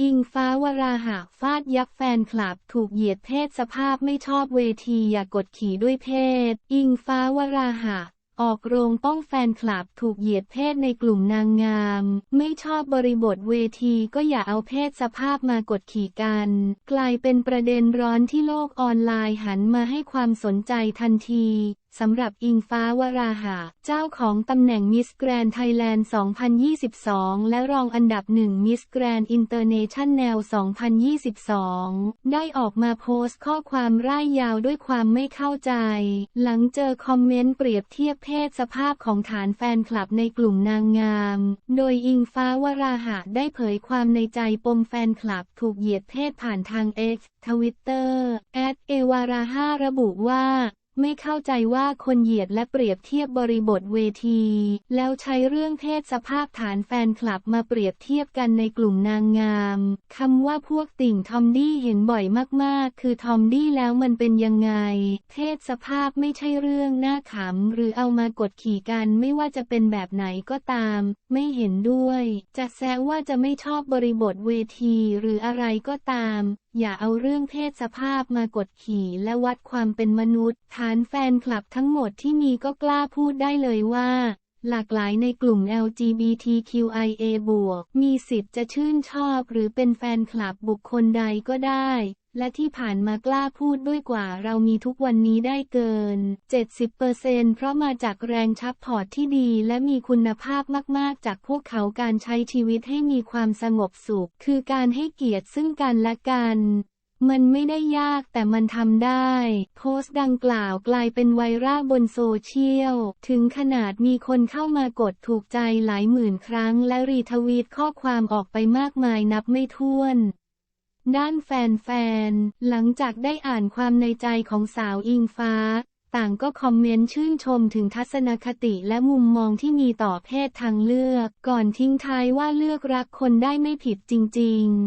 อิงฟ้าวราหะฟาดยับแฟนคลับถูกเหยียดเพศสภาพไม่ชอบเวทีอย่ากกดขี่ด้วยเพศ อิงฟ้าวราหะ ออกโรงป้องแฟนคลับถูกเหยียดเพศในกลุ่มนางงาม ไม่ชอบบริบทเวทีก็อย่าเอาเพศสภาพมากดขี่กัน กลายเป็นประเด็นร้อนที่โลกออนไลน์หันมาให้ความสนใจทันที สำหรับอิงฟ้าวราหะ เจ้าของตำแหน่งมิสแกรนไทยแลนด์ 2022 และรองอันดับหนึ่งมิสแกรนอินเตอร์เนชั่นแนล 2022 ได้ออกมาโพสต์ข้อความร่ายยาวด้วยความไม่เข้าใจ หลังเจอคอมเมนต์เปรียบเทียบเพศสภาพของฐานแฟนคลับในกลุ่มนางงาม โดยอิงฟ้าวราหะได้เผยความในใจปมแฟนคลับถูกเหยียดเพศผ่านทาง X ทวิตเตอร์แอดเอวาราห้าระบุว่า ไม่เข้าใจว่าคนเหยียดและเปรียบเทียบบริบทเวที แล้วใช้เรื่องเพศสภาพฐานแฟนคลับมาเปรียบเทียบกันในกลุ่มนางงาม คำว่าพวกติ่งทอมดี้เห็นบ่อยมากๆ คือทอมดี้แล้วมันเป็นยังไง เพศสภาพไม่ใช่เรื่องน่าขำหรือเอามากดขี่กันไม่ว่าจะเป็นแบบไหนก็ตาม ไม่เห็นด้วย จะแซวว่าจะไม่ชอบบริบทเวทีหรืออะไรก็ตามอย่าเอาเรื่องเพศสภาพมากดขี่และวัดความเป็นมนุษย์ ฐานแฟนคลับทั้งหมดที่มีก็กล้าพูดได้เลยว่า หลากหลายในกลุ่ม LGBTQIA มีสิทธิ์จะชื่นชอบหรือเป็นแฟนคลับบุคคลใดก็ได้ และที่ผ่านมากล้าพูดด้วยกว่าเรามีทุกวันนี้ได้เกิน 70%เพราะมาจากแรงชับพอร์ตที่ดีและมีคุณภาพมาก ๆ จากพวกเขาการใช้ชีวิตให้มีความสงบสุข คือการให้เกียรติซึ่งกันและกัน มันไม่ได้ยากแต่มันทำได้ โพสต์ดังกล่าวกลายเป็นไวรัลบนโซเชียล ถึงขนาดมีคนเข้ามากดถูกใจหลายหมื่นครั้งและรีทวีตข้อความออกไปมากมายนับไม่ถ้วนด้านแฟนๆ หลังจากได้อ่านความในใจของสาวอิงฟ้า ต่างก็คอมเมนต์ชื่นชมถึงทัศนคติและมุมมองที่มีต่อเพศทางเลือก ก่อนทิ้งท้ายว่าเลือกรักคนได้ไม่ผิดจริง ๆ